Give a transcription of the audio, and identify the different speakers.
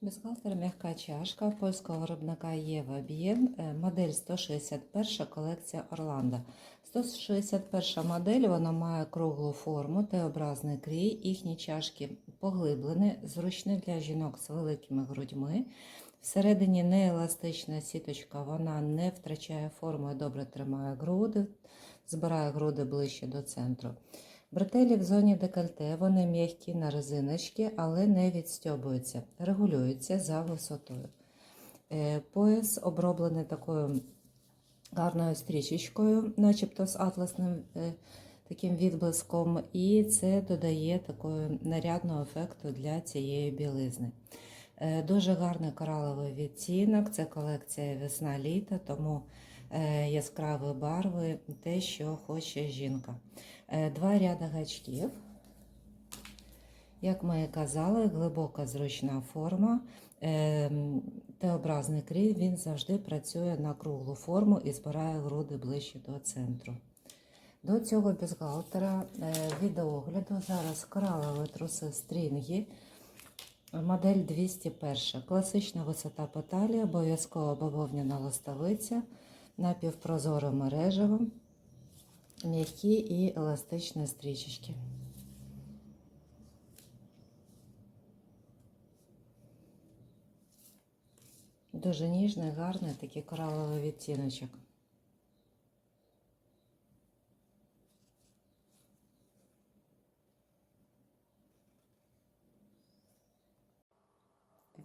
Speaker 1: Бюстгальтер м'яка чашка польського виробника Єва Б'єн, е, модель 161 колекція Орландо. 161 модель вона має круглу форму, Т-образний крій, їхні чашки поглиблені, зручні для жінок з великими грудьми. Всередині нееластична сіточка, вона не втрачає форму і добре тримає груди, збирає груди ближче до центру. Бретелі в зоні декольте, вони м'які на резиночки, але не відстьобуються, регулюються за висотою. Е, Пояс оброблений такою гарною стрічечкою, начебто з атласним е, таким відблиском, і це додає такого нарядного ефекту для цієї білизни. Е, Дуже гарний кораловий відтінок, це колекція весна-літа, тому яскраві барви, те, що хоче жінка. Е, Два ряди гачків. Як ми казали, глибока зручна форма. Е, Т-образний крій він завжди працює на круглу форму і збирає груди ближче до центру. До цього бюстгальтера е, від огляду зараз коралові труси стрінги. Модель 201. Класична висота поталії, обов'язково бавовняна ластовиця, напівпрозорим мережево, м'які і еластичні стрічечки. Дуже ніжний, гарний такий кораловий відтіночок.